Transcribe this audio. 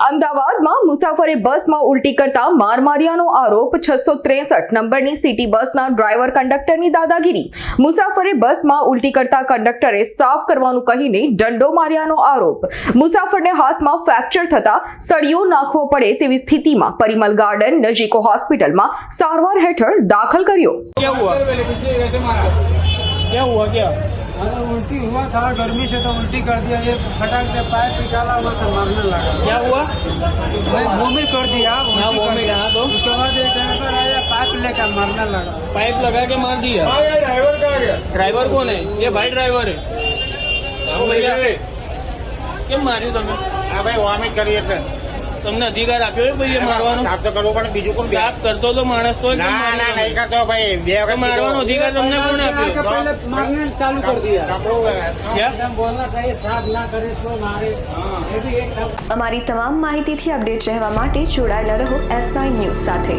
અમદાવાદમાં મુસાફરે બસમાં ઉલટી કરતા માર માર્યાનો આરોપ છસો ત્રેસઠ નંબરની સિટી બસના ડ્રાઈવર કંડક્ટરની દાદાગીરી મુસાફરે બસમાં ઉલટી કરતા કંડક્ટરે સાફ કરવાનું કહીને દંડો માર્યાનો આરોપ મુસાફરને હાથમાં ફ્રેક્ચર થતા સળિયો નાખવો પડે તેવી સ્થિતિમાં પરિમલ ગાર્ડન નજીકો હોસ્પિટલમાં સારવાર હેઠળ દાખલ કર્યો क्या हुआ क्या हुआ क्या अरे उल्टी हुआ था गर्मी से तो उल्टी कर दिया ये फटाक से पाइप निकाला हुआ था मरने लगा। क्या हुआ? भूमि कर दिया हाँ, भूमि हाँ, तो। उसके बाद एक ड्राइवर आया पाइप लेकर मरने लगा। पाइप लगा के मार दिया? हाँ, ड्राइवर कहा गया? ड्राइवर कौन है? ये भाई ड्राइवर है। क्यों मारी तुम्हें भाई वॉमिट करिए તમને અધિકાર આપ્યો છે ભાઈ મારવાનો? સાફ તો કરવો પણ બીજું કોણ સાફ કરતો તો માણસ તો નહીં કરતો ભાઈ બે વખત મારવાનો અધિકાર તમને કોણ આપ્યો? ચાલુ કરી દીધા અમારી તમામ માહિતીથી અપડેટ રહેવા માટે જોડાયેલા રહો એસ નાઇન ન્યૂઝ સાથે.